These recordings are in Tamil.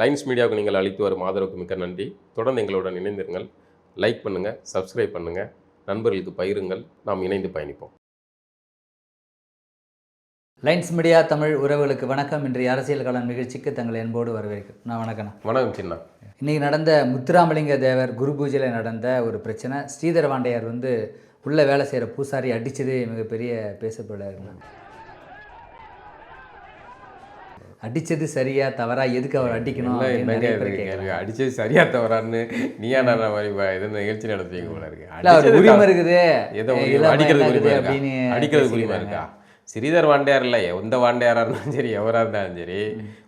லைன்ஸ் மீடியாவுக்கு நீங்கள் அளித்து வரும் ஆதரவுக்கு மிக்க நன்றி. தொடர்ந்து எங்களுடன் இணைந்திருங்கள். லைக் பண்ணுங்கள் சப்ஸ்கிரைப் பண்ணுங்கள் நண்பர்களுக்கு பகிருங்கள். நாம் இணைந்து பயணிப்போம். லைன்ஸ் மீடியா தமிழ் உறவுகளுக்கு வணக்கம். இன்றைய அரசியல் களம் நிகழ்ச்சிக்கு தங்களை அன்போடு வரவேற்கிறேன். நான் வணக்கண்ணா. வணக்கம் சின்ன. இன்றைக்கி நடந்த முத்துராமலிங்க தேவர் குரு பூஜையில் நடந்த ஒரு பிரச்சனை. ஸ்ரீதர வாண்டையார் வந்து உள்ள வேலை செய்கிற பூசாரி அடித்தது மிகப்பெரிய பேசப்படாருண்ணா அடித்தது சரியா தவறா எதுக்கு அவர் அடிக்கணும் அடிச்சது சரியா தவறான்னு நீயா நான் மாதிரி இது நிகழ்ச்சி நடத்துவீங்க போல இருக்கு? அடிச்சது உரிமை. இருக்குது. ஏதோ அடிக்கிறது உரிமை அப்படின்னு அடிக்கிறது உரிமை. இருக்கா? ஸ்ரீதர் வாண்டையார் இல்லை எந்த வாண்டையாராக இருந்தாலும் சரி எவராக இருந்தாலும் சரி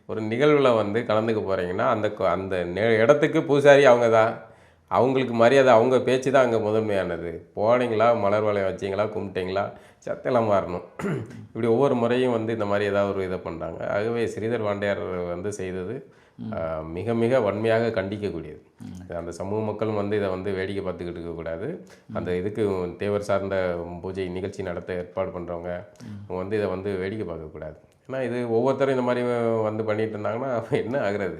ஒரு நிகழ்வில் வந்து கலந்துக்க போகிறீங்கன்னா அந்த அந்த இடத்துக்கு பூசாரி அவங்க தான் அவங்களுக்கு மரியாதை அவங்க பேச்சு தான் அங்கே முதன்மையானது. போனீங்களா? மலர் வளையம் வச்சிங்களா? கும்பிட்டீங்களா? சத்தெல்லாம் மாறணும். இப்படி ஒவ்வொரு முறையும் வந்து இந்த மாதிரி ஏதாவது ஒரு இதை பண்ணுறாங்க ஆகவே ஸ்ரீதர் வாண்டையார் வந்து செய்தது மிக மிக வன்மையாக கண்டிக்கக்கூடியது. அந்த சமூக மக்களும் வந்து இதை வந்து வேடிக்கை பார்த்துக்கிட்டு இருக்கக்கூடாது அந்த இதுக்கு தேவர் சார்ந்த பூஜை நிகழ்ச்சி நடத்த ஏற்பாடு பண்ணுறவங்க அவங்க வந்து இதை வந்து வேடிக்கை பார்க்கக்கூடாது ஏன்னா இது ஒவ்வொருத்தரும் இந்த மாதிரி வந்து பண்ணிட்டு இருந்தாங்கன்னா என்ன ஆகுறது?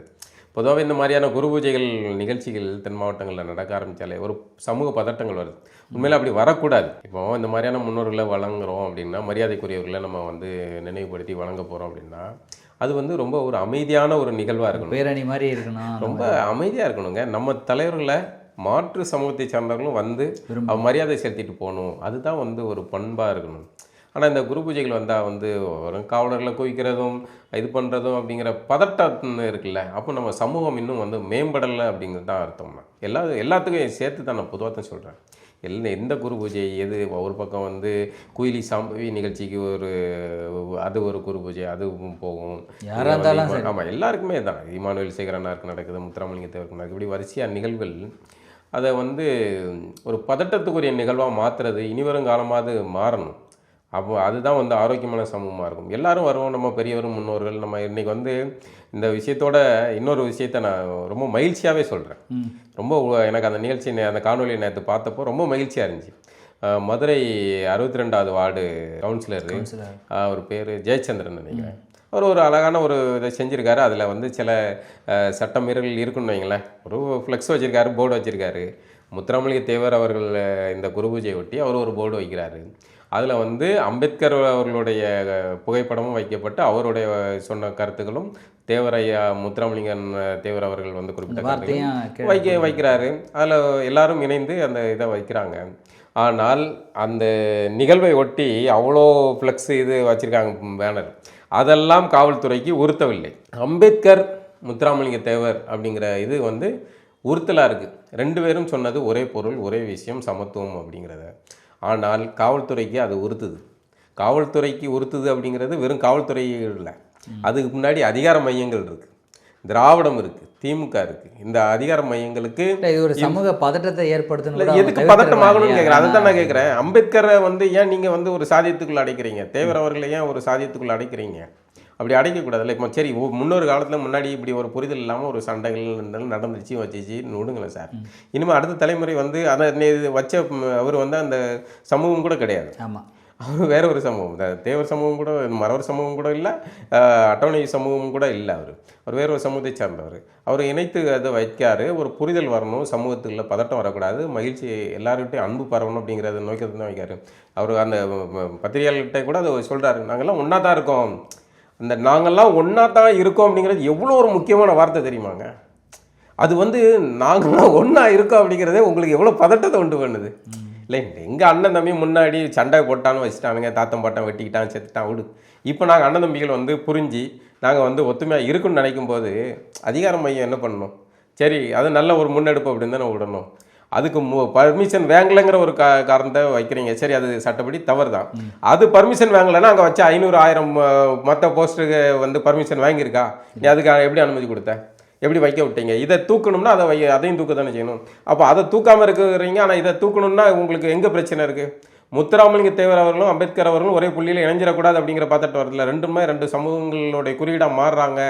பொதுவாகவே இந்த மாதிரியான குரு பூஜைகள் நிகழ்ச்சிகள் தென் மாவட்டங்களில் நடக்க ஆரம்பித்தாலே ஒரு சமூக பதட்டங்கள் வருது. உண்மையில அப்படி வரக்கூடாது. இப்போ இந்த மாதிரியான முன்னோர்களை வழங்குறோம் அப்படின்னா மரியாதைக்குரியவர்களை நம்ம வந்து நினைவுபடுத்தி வழங்க போகிறோம் அப்படின்னா அது வந்து ரொம்ப ஒரு அமைதியான ஒரு நிகழ்வாக இருக்கணும். பேரணி மாதிரி இருக்கணும். ரொம்ப அமைதியாக இருக்கணுங்க. நம்ம தலைவர்களை மாற்று சமூகத்தை சார்ந்தவர்களும் வந்து மரியாதை செலுத்திட்டு போகணும். அதுதான் வந்து ஒரு பண்பாக இருக்கணும். ஆனால் இந்த குரு பூஜைகள் வந்தால் வந்து ஒரு காவலர்களை குவிக்கிறதும் இது பண்ணுறதும் அப்படிங்கிற பதட்டம் இருக்குல்ல அப்போ நம்ம சமூகம் இன்னும் வந்து மேம்படலை அப்படிங்கிறது தான் அர்த்தம்னா எல்லா எல்லாத்துக்கும் சேர்த்து தான் நான் பொதுவாக தான் சொல்கிறேன் எல்லாம் எந்த குரு பூஜை எது ஒரு பக்கம் வந்து குயிலி சாம்பவி நிகழ்ச்சிக்கு ஒரு அது ஒரு குரு பூஜை அது போகும். இருந்தாலும். ஆமாம் எல்லாருக்குமே தான். இமானுவேல் சேகரனாருக்கு நடக்குது முத்துராமலிங்க தேவருக்கு நடக்குது. இப்படி வரிசையாக நிகழ்வுகள் அதை வந்து ஒரு பதட்டத்துக்குரிய நிகழ்வாக மாற்றுறது இனிவரும் காலமாவது மாறணும். அப்போ அதுதான் வந்து ஆரோக்கியமான சமூகமாக இருக்கும். எல்லாரும் வருவோம். நம்ம பெரியவரும் முன்னோர்கள். நம்ம இன்னைக்கு வந்து இந்த விஷயத்தோட இன்னொரு விஷயத்த நான் ரொம்ப மகிழ்ச்சியாகவே சொல்கிறேன். ரொம்ப எனக்கு அந்த நிகழ்ச்சி அந்த காணொலி நேற்று பார்த்தப்போ ரொம்ப மகிழ்ச்சியாக இருந்துச்சு. மதுரை அறுபத்தி ரெண்டாவது வார்டு கவுன்சிலர். அவர் பேர் ஜெயச்சந்திரன் நினைக்கிறேன். அவர் ஒரு அழகான ஒரு இதை செஞ்சுருக்காரு. அதில் வந்து சில சட்ட மீறல்கள் இருக்குன்னு வைங்களேன். ஒரு ஃப்ளெக்ஸ் வச்சுருக்காரு போர்டு வச்சுருக்காரு. முத்துராமலிங்க தேவர் அவர்கள் இந்த குரு பூஜையை ஒட்டி அவர் ஒரு போர்டு வைக்கிறாரு. அதில் வந்து அம்பேத்கர் அவர்களுடைய புகைப்படமும் வைக்கப்பட்டு அவருடைய சொன்ன கருத்துக்களும் தேவரையா முத்துராமலிங்கன் தேவர் அவர்கள் வந்து குறிப்பிட்ட வைக்க வைக்கிறாரு. அதில் எல்லாரும் இணைந்து அந்த இதை வைக்கிறாங்க. ஆனால் அந்த நிகழ்வை ஒட்டி அவ்வளோ ஃப்ளெக்ஸ் இது வச்சுருக்காங்க பேனர். அதெல்லாம் காவல்துறைக்கு உறுத்தவில்லை. அம்பேத்கர் முத்துராமலிங்க தேவர் அப்படிங்கிற இது வந்து உறுத்தலாக இருக்குது ரெண்டு பேரும் சொன்னது ஒரே பொருள் ஒரே விஷயம் சமத்துவம் அப்படிங்கிறத. ஆனால் காவல்துறைக்கு அது உறுத்துது. காவல்துறைக்கு உறுத்துது அப்படிங்கிறது வெறும் காவல்துறை இல்லை. அதுக்கு முன்னாடி அதிகார மையங்கள் இருக்குது திராவிடம் இருக்குது திமுக இருக்குது இந்த அதிகார மையங்களுக்கு இது ஒரு சமூக பதட்டத்தை ஏற்படுத்தணும் எதுக்கு தவிர்த்திடலாம் பதட்டம் ஆகணும்னு இல்லையா? கேட்குறேன் அதை தான் நான் கேட்குறேன் அம்பேத்கரை வந்து ஏன் நீங்கள் வந்து ஒரு சாதியத்துக்குள்ள அடைக்கிறீங்க? தேவர் அவர்களை ஏன் ஒரு சாதியத்துக்குள்ள அடைக்கிறீங்க? அப்படி அடைக்கக்கூடாதுல்ல. இப்போ சரி முன்னொரு காலத்தில் முன்னாடி இப்படி ஒரு புரிதல் இல்லாமல் ஒரு சண்டைகள் இருந்தாலும் நடந்துச்சு வச்சிச்சு விடுங்களேன் சார். இனிமேல் அடுத்த தலைமுறை வந்து அதை வச்ச அவர் வந்து அந்த சமூகம் கூட கிடையாது. ஆமா. அவர் வேற ஒரு சமூகம். தேவர் சமூகம் கூட மறவர் சமூகம் கூட இல்லை அட்டவணை சமூகம் கூட இல்லை அவர். அவர் வேற ஒரு சமூகத்தை சார்ந்தவர். அவர் இணைத்து அதை வைக்காரு. ஒரு புரிதல் வரணும் சமூகத்துக்குள்ள பதட்டம் வரக்கூடாது மகிழ்ச்சி எல்லாருக்கிட்டையும் அன்பு பரவணும் அப்படிங்கிறத நோக்கத்தை தான் வைக்காரு. அவர் அந்த பத்திரிகையாளர்கிட்ட கூட அதை சொல்கிறாரு நாங்கள்லாம் ஒன்றா தான் இருக்கோம். அந்த நாங்கள்லாம் ஒன்றா தான் இருக்கோம் அப்படிங்கிறது எவ்வளோ ஒரு முக்கியமான வார்த்தை தெரியுமாங்க? அது வந்து நாங்களாம் ஒன்றா இருக்கோம் அப்படிங்கிறதே உங்களுக்கு எவ்வளோ பதட்டத்தை உண்டு பண்ணுது. இல்லை எங்கள் அண்ணன் தம்பி முன்னாடி சண்டை போட்டான்னு வச்சுட்டானுங்க தாத்தம் பாட்டம் வெட்டிக்கிட்டான் செத்துட்டான் விடு. இப்போ நாங்கள் அண்ணன் தம்பிகள் வந்து புரிஞ்சு நாங்கள் வந்து ஒத்துமையாக இருக்குன்னு நினைக்கும் போது அதிகார மையம் என்ன பண்ணணும்? சரி அது நல்ல ஒரு முன்னெடுப்பு அப்படின்னு தானே விடணும். அதுக்கு பர்மிஷன் வாங்கலைங்கிற ஒரு கா காரணத்தை வைக்கிறீங்க. சரி அது சட்டப்படி தவறு தான் அது பர்மிஷன் வாங்கலைன்னா அங்கே வச்ச ஐநூறு ஆயிரம் மற்ற போஸ்டருக்கு வந்து பர்மிஷன் வாங்கியிருக்கா? நீ அதுக்கு எப்படி அனுமதி கொடுத்த? எப்படி வைக்க விட்டீங்க? இதை தூக்கணும்னா அதை வை அதையும் தூக்க தானே செய்யணும். அப்போ அதை தூக்காமல் இருக்கிறீங்க. ஆனால் இதை தூக்கணும்னா உங்களுக்கு எங்கே பிரச்சனை இருக்குது முத்துராமலிங்க தேவர் அவர்களும் அம்பேத்கர் அவர்களும் ஒரே புள்ளியில் இணைஞ்சிடக்கூடாது அப்படிங்கிற பார்த்துட்டு வரல ரெண்டுமே ரெண்டு சமூகங்களுடைய குறியீடாக மாறுறாங்க.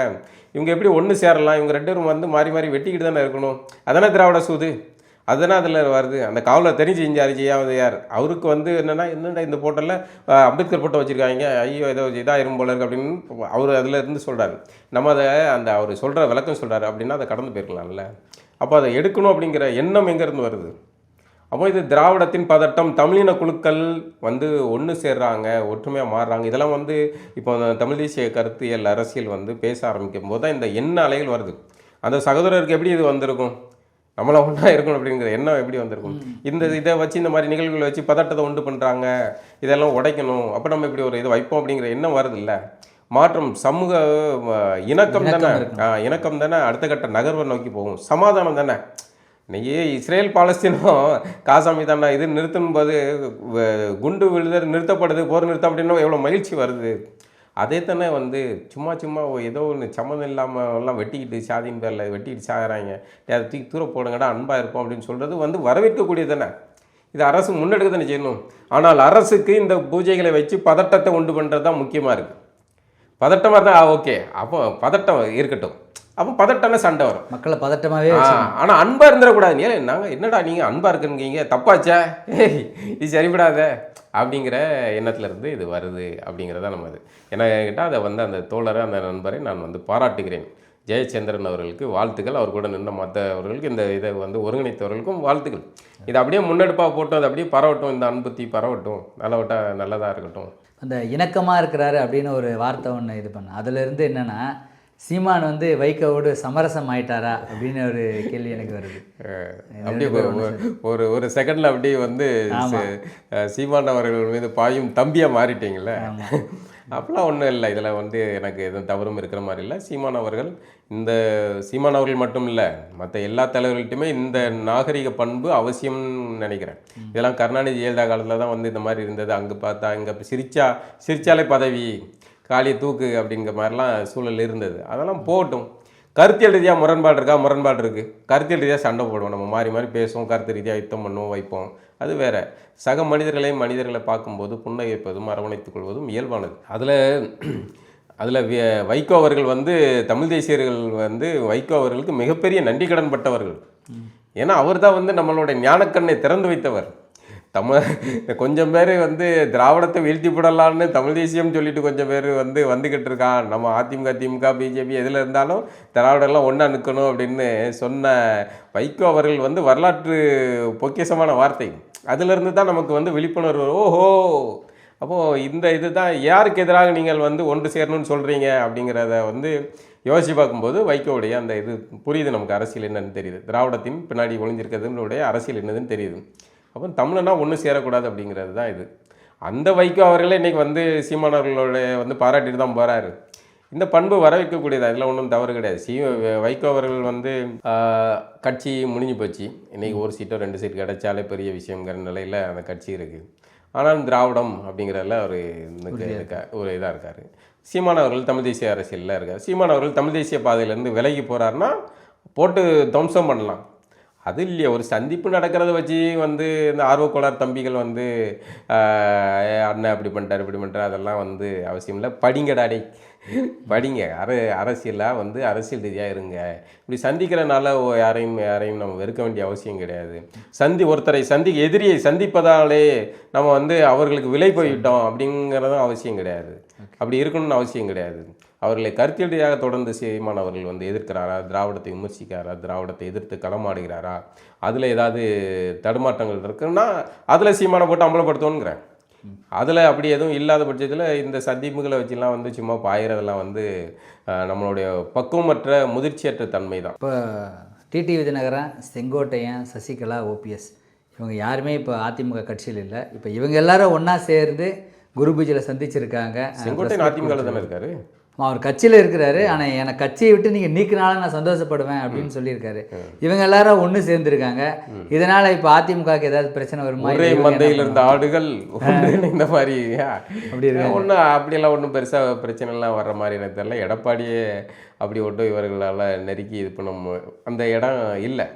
இவங்க எப்படி ஒன்று சேரலாம்? இவங்க ரெண்டு பேரும் வந்து மாறி மாறி வெட்டிக்கிட்டு தானே இருக்கணும். அதானே திராவிட சூது? அதுதானே அதில் வருது. அந்த காவலர் தெரிஞ்சு செஞ்சார் செய்யாவது யார்? அவருக்கு வந்து என்னென்னா என்னடா இந்த ஃபோட்டோவில் அம்பேத்கர் போட்டோ வச்சுருக்காங்க. ஐயோ ஏதோ இதாயிரும் போல இருக்குது அப்படின்னு அவர் அதில் இருந்து சொல்கிறாரு நம்ம அதை அந்த அவர் சொல்கிற விளக்கம் சொல்கிறாரு அப்படின்னா அதை கடந்து போயிருக்கலாம்ல. அப்போ அதை எடுக்கணும் அப்படிங்கிற எண்ணம் எங்கேருந்து வருது? அப்போ இது திராவிடத்தின் பதட்டம் தமிழின குழுக்கள் வந்து ஒன்று சேர்றாங்க ஒற்றுமையாக மாறுறாங்க. இதெல்லாம் வந்து இப்போ அந்த தமிழ் தேசிய கருத்தியல் அரசியல் வந்து பேச ஆரம்பிக்கும் போது தான் இந்த எண்ண அலைகள் வருது. அந்த சகோதரருக்கு எப்படி இது வந்திருக்கும்? நம்மள ஒன்றா இருக்கணும் அப்படிங்கிற எண்ணம் எப்படி வந்திருக்கும்? இந்த இதை வச்சு இந்த மாதிரி நிகழ்வுகளை வச்சு பதட்டத்தை உண்டு பண்ணுறாங்க இதெல்லாம் உடைக்கணும். அப்போ நம்ம இப்படி ஒரு இதை வைப்போம் அப்படிங்கிற எண்ணம் வருது இல்லை மாற்றம் சமூக இணக்கம் தானே. இணக்கம் தானே. அடுத்த கட்ட நகர்வை நோக்கி போகும். சமாதானம் தானே. இன்னைக்கு இஸ்ரேல் பாலஸ்தீனம் காசாமி தானே. இது நிறுத்தும் போது குண்டு விழுதல் நிறுத்தப்படுது போர் நிறுத்தம் அப்படின்னா எவ்வளோ மகிழ்ச்சி வருது. அதே தானே வந்து சும்மா சும்மா ஏதோ ஒன்று சம்மந்தம் இல்லாமல் எல்லாம் வெட்டிக்கிட்டு சாதியின் பேரில் வெட்டிக்கிட்டு சாகிறாங்க. அதை தூக்கி தூர போடுங்கடா அன்பாக இருப்போம் அப்படின்னு சொல்கிறது வந்து வரவேற்கக்கூடியது தானே. இது அரசு முன்னெடுக்க தானே செய்யணும். ஆனால் அரசுக்கு இந்த பூஜைகளை வச்சு பதட்டத்தை உண்டு பண்ணுறது தான் முக்கியமாக இருக்குது பதட்டமாக இருந்தால் ஓகே. அப்போ பதட்டம் இருக்கட்டும். அப்போ பதட்டம்னா சண்டை வரும். மக்களை பதட்டமாகவே ஆ, ஆனா அன்பா இருந்துடக்கூடாது. ஏன் நாங்க என்னடா நீங்க அன்பா இருக்குன்னு தப்பாச்சா. இது சரிபடாத. அப்படிங்கிற எண்ணத்துல இருந்து இது வருது அப்படிங்கிறதா நம்ம இது. ஏன்னா கேட்டால் அதை வந்து அந்த தோழரை அந்த நண்பரை நான் வந்து பாராட்டுகிறேன். ஜெயச்சந்திரன் அவர்களுக்கு வாழ்த்துக்கள். அவர் கூட நின்ற மற்றவர்களுக்கு இந்த இதை வந்து ஒருங்கிணைத்தவர்களுக்கும் வாழ்த்துக்கள். இது அப்படியே முன்னெடுப்பாக போட்டு அது அப்படியே பரவட்டும். இந்த அன்புத்தி பரவட்டும். நல்லவட்டா நல்லதாக இருக்கட்டும். அந்த இணக்கமாக இருக்கிறாரு அப்படின்னு ஒரு வார்த்தை ஒன்று இது பண்ண. அதுலேருந்து என்னென்னா சீமான் வந்து வைகோவோடு சமரசம் ஆயிட்டாரா அப்படின்னு ஒரு கேள்வி எனக்கு வருது. அப்படியே ஒரு- ஒரு- செகண்ட்ல அப்படியே வந்து சீமான் அவர்கள் மீது பாயும் தம்பியா மாறிட்டீங்கல்ல? அப்பெல்லாம் ஒன்றும் இல்லை. இதில் வந்து எனக்கு எதுவும் தவறும் இருக்கிற மாதிரி இல்லை. சீமான் அவர்கள் இந்த சீமான் அவர்கள் மட்டும் இல்லை மற்ற எல்லா தலைவர்கள்ட்டுமே இந்த நாகரிக பண்பு அவசியம்னு நினைக்கிறேன். இதெல்லாம் கருணாநிதி ஜெயலலிதா காலத்தில் தான் வந்து இந்த மாதிரி இருந்தது. அங்கே பார்த்தா இங்கே சிரிச்சா சிரிச்சாலே பதவி. காலியை தூக்கு அப்படிங்கிற மாதிரிலாம் சூழல் இருந்தது. அதெல்லாம் போட்டும். கருத்தியல் ரீதியாக முரண்பாடு இருக்கா? முரண்பாடு இருக்குது கருத்தியல் ரீதியாக சண்டை போடுவோம். நம்ம மாறி மாறி பேசுவோம். கருத்து ரீதியாக யுத்தம் பண்ணுவோம் வைப்போம். அது வேறு. சக மனிதர்களை மனிதர்களை பார்க்கும்போது புன்னகைப்பதும் அரவணைத்துக் கொள்வதும் இயல்பானது. அதில் அதில் வைகோ அவர்கள் வந்து தமிழ் தேசியர்கள் வந்து வைகோ அவர்களுக்கு மிகப்பெரிய நன்றி கடன் பட்டவர்கள். ஏன்னா அவர் தான் வந்து நம்மளுடைய ஞானக்கண்ணை திறந்து வைத்தவர். தமிழ் கொஞ்சம் பேர் வந்து திராவிடத்தை வீழ்த்தி போடலான்னு தமிழ் தேசியம் சொல்லிட்டு கொஞ்சம் பேர் வந்து வந்துக்கிட்டு இருக்கான். நம்ம அதிமுக திமுக பிஜேபி எதில் இருந்தாலும் திராவிடெல்லாம் ஒன்றா நிற்கணும் அப்படின்னு சொன்ன வைகோ அவர்கள் வந்து வரலாற்று பொக்கிஷமான வார்த்தை. அதிலிருந்து தான் நமக்கு வந்து விழிப்புணர்வு ஓஹோ! அப்போது இந்த இது தான் யாருக்கு எதிராக நீங்கள் வந்து ஒன்று சேரணும்னு சொல்கிறீங்க அப்படிங்கிறத வந்து யோசிச்சு பார்க்கும்போது வைகோவுடைய அந்த இது புரியுது நமக்கு அரசியல் என்னன்னு தெரியுது. திராவிடத்தின் பின்னாடி ஒளிஞ்சிருக்கிறதுனுடைய அரசியல் என்னதுன்னு தெரியுது. அப்போ தமிழனா ஒன்று சேரக்கூடாது அப்படிங்கிறது தான் இது. அந்த வைகோ அவர்களே இன்னைக்கு வந்து சீமானவர்களோட வந்து பாராட்டிட்டு தான் போகிறாரு இந்த பண்பு வரவேற்கக்கூடியதா இதில் ஒன்றும் தவறு கிடையாது. சி வைகோ அவர்கள் வந்து கட்சி முடிஞ்சு போச்சு. இன்னைக்கு ஒரு சீட்டோ ரெண்டு சீட் கிடைச்சாலே பெரிய விஷயங்கிற நிலையில் அந்த கட்சி இருக்குது ஆனால் திராவிடம் அப்படிங்கிறதுல ஒரு இருக்கா ஒரு இதாக இருக்கார். சீமான் அவர்கள் தமிழ் தேசிய அரசியலில் இருக்கார். சீமான் அவர்கள் தமிழ் தேசிய பாதையிலேருந்து விலகி போகிறாருன்னா போட்டு துவம்சம் பண்ணலாம். அது இல்லையா ஒரு சந்திப்பு நடக்கிறத வச்சு வந்து இந்த ஆர்வக்கோளார் தம்பிகள் வந்து அண்ணன் அப்படி பண்ணிட்டார் இப்படி பண்ணிட்டார் அதெல்லாம் வந்து அவசியம் இல்லை. படிங்கடாடி படிங்க. அர அரசியலாக வந்து அரசியல் ரீதியாக இருங்க. இப்படி சந்திக்கிறனால யாரையும் யாரையும் நம்ம வெறுக்க வேண்டிய அவசியம் கிடையாது. சந்தி ஒருத்தரை சந்தி எதிரியை சந்திப்பதாலே நம்ம வந்து அவர்களுக்கு விலை போய்விட்டோம் அப்படிங்கிறதும் அவசியம் கிடையாது. அப்படி இருக்கணும்னு அவசியம் கிடையாது. அவர்களை கருத்தியல் ரீதியாக தொடர்ந்து சீமான் அவர்கள் வந்து எதிர்க்கிறாரா? திராவிடத்தை விமர்சிக்கிறாரா? திராவிடத்தை எதிர்த்து களமாடுகிறாரா? அதில் ஏதாவது தடுமாற்றங்கள் இருக்குன்னா அதில் சீமானை போட்டு அம்பலப்படுத்தணுங்கிறேன் அதில் அப்படி எதுவும் இல்லாத பட்சத்தில் இந்த சந்திப்புகளை வச்சுலாம் வந்து சும்மா பாயிறதெல்லாம் வந்து நம்மளுடைய பக்குவமற்ற முதிர்ச்சியற்ற தன்மை தான். இப்போ டிடி விஜயநகரன் செங்கோட்டையன் சசிகலா ஓபிஎஸ் இவங்க யாருமே இப்போ அதிமுக கட்சியில் இல்லை. இப்போ இவங்க எல்லாரும் ஒன்றா சேர்ந்து குரு பூஜையில் சந்திச்சிருக்காங்க. செங்கோட்டை அதிமுக தானே இருக்காரு? அவர் கட்சியில் இருக்கிறாரு. ஆனால் எனக்கு கட்சியை விட்டு நீங்கள் நீக்கினாலும் நான் சந்தோஷப்படுவேன் அப்படின்னு சொல்லியிருக்காரு. இவங்க எல்லாரும் ஒன்று சேர்ந்துருக்காங்க. இதனால் இப்போ அதிமுகவுக்கு ஏதாவது பிரச்சனை வருமா? ஒரே மந்தையில் இருந்த ஆடுகள் இந்த மாதிரி அப்படி ஒன்றும் அப்படியெல்லாம் ஒன்றும் பெருசாக பிரச்சனைலாம் வர்ற மாதிரி எனக்கு தெரியல. எடப்பாடியே அப்படி ஒட்டும் இவர்களால் நெருக்கி இது பண்ண அந்த இடம் இல்லை.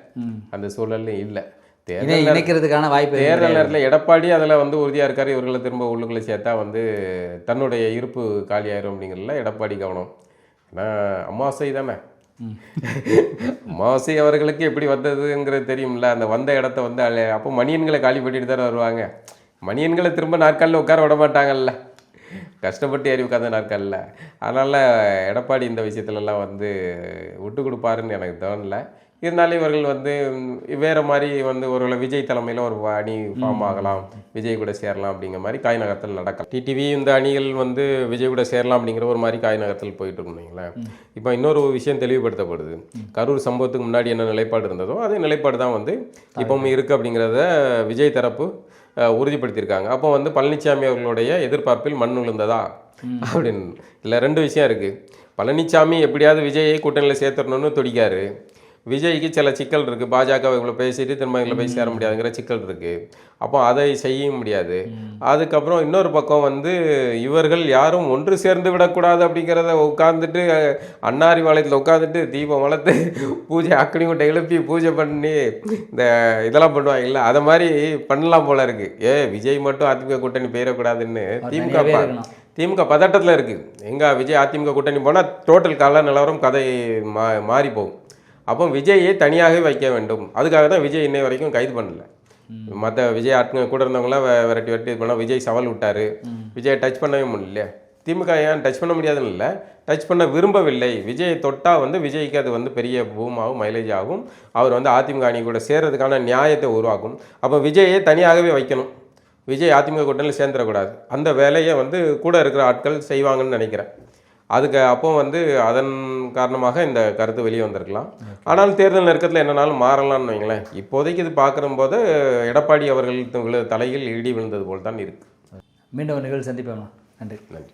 அந்த சூழல்லையும் இல்லை. தேர்தல் இணைக்கிறதுக்கான வாய்ப்பு தேர்தல் நேரத்தில் எடப்பாடி அதில் வந்து உறுதியாக இருக்காரு இவர்களை திரும்ப உள்ளுக்குள்ளே சேர்த்தா வந்து தன்னுடைய இருப்பு காலியாயிரும் அப்படிங்கிறதுல எடப்பாடி கவனம். ஏன்னா அமாவாசை தானே. அமாவாசை அவர்களுக்கு எப்படி வந்ததுங்கிறது தெரியும்ல. அந்த வந்த இடத்த வந்து அப்போ மணியன்களை காலி பண்ணிட்டு தானே வருவாங்க. மணியன்களை திரும்ப நாற்காலில் உட்கார விட மாட்டாங்கல்ல. கஷ்டப்பட்டு ஏறி உட்காந்த நாற்காலில். அதனால் எடப்பாடி இந்த விஷயத்துலலாம் வந்து விட்டு கொடுப்பாருன்னு எனக்கு தோணல. இருந்தாலும் இவர்கள் வந்து வேற மாதிரி வந்து ஒரு விஜய் தலைமையில் ஒரு அணி ஃபார்ம் ஆகலாம் விஜய் கூட சேரலாம் அப்படிங்கிற மாதிரி காய் நகரத்தில் நடக்கலாம். டிடிவி இந்த அணிகள் வந்து விஜய் கூட சேரலாம் அப்படிங்கிற ஒரு மாதிரி காய் நகரத்தில் போயிட்டு இப்போ இன்னொரு விஷயம் தெளிவுபடுத்தப்படுது. கரூர் சம்பவத்துக்கு முன்னாடி என்ன நிலைப்பாடு இருந்ததோ அதே நிலைப்பாடு தான் வந்து இப்பவும் இருக்கு அப்படிங்கிறத விஜய் தரப்பு உறுதிப்படுத்தியிருக்காங்க. அப்போ வந்து பழனிசாமி அவர்களுடைய எதிர்பார்ப்பில் மண் விழுந்ததா? அப்படின்னு. இல்லை ரெண்டு விஷயம் இருக்குது பழனிசாமி எப்படியாவது விஜயை கூட்டணியில் சேர்த்துடணும்னு துடிக்காரு. விஜய்க்கு சில சிக்கல் இருக்குது பாஜக இவ்வளோ பேசிட்டு திரும்ப இதில் போய் சேர முடியாதுங்கிற சிக்கல் இருக்குது அப்போ அதை செய்ய முடியாது. அதுக்கப்புறம் இன்னொரு பக்கம் வந்து இவர்கள் யாரும் ஒன்று சேர்ந்து விடக்கூடாது அப்படிங்கிறத உட்காந்துட்டு அன்னாரி வாளையத்தில் உட்காந்துட்டு தீபம் வளர்த்து பூஜை அக்னி குட்டை எழுப்பி பூஜை பண்ணி இந்த இதெல்லாம் பண்ணுவாங்க இல்லை. அதை மாதிரி பண்ணலாம் போல இருக்கு. ஏ விஜய் மட்டும் அதிமுக கூட்டணி போயிடக்கூடாதுன்னு திமுக. திமுக பதட்டத்தில் இருக்குது எங்க விஜய் அதிமுக கூட்டணி போனால் டோட்டல் கால நிலவரம் கதை மா மாறி போகும் அப்போ விஜயை தனியாகவே வைக்க வேண்டும். அதுக்காக தான் விஜய் இன்னை வரைக்கும் கைது பண்ணல. மற்ற விஜய் ஆட்கள் கூட இருந்தவங்களாம் விரட்டி விரட்டி இது பண்ணா விஜய் சவால் விட்டாரு. விஜய் டச் பண்ணவே முடியல. திமுக ஏன் டச் பண்ண முடியாதுன்னு இல்லை. டச் பண்ண விரும்பவில்லை. விஜயை தொட்டா வந்து விஜய்க்கு அது வந்து பெரிய பூமாகும் மைலேஜ் ஆகும். அவர் வந்து அதிமுக அணி கூட சேர்றதுக்கான நியாயத்தை உருவாக்கும். அப்போ விஜயை தனியாகவே வைக்கணும். விஜய் அதிமுக கூட்டணியில் சேர்ந்துடக்கூடாது. அந்த வேலையை வந்து கூட இருக்கிற ஆட்கள் செய்வாங்கன்னு நினைக்கிறேன். அதுக்கு அப்போ வந்து அதன் காரணமாக இந்த கருத்து வெளியே வந்திருக்கலாம். ஆனால் தேர்தல் நெருக்கத்தில் என்னனாலும் மாறலாம்னு வைங்களேன். இப்போதைக்கு இது பார்க்குற போது எடப்பாடி அவர்கள் தலையில் இடி விழுந்தது போல் தான் இருக்கு. மீண்டும் ஒரு நிகழ்வு சந்திப்போம் நன்றி. நன்றி.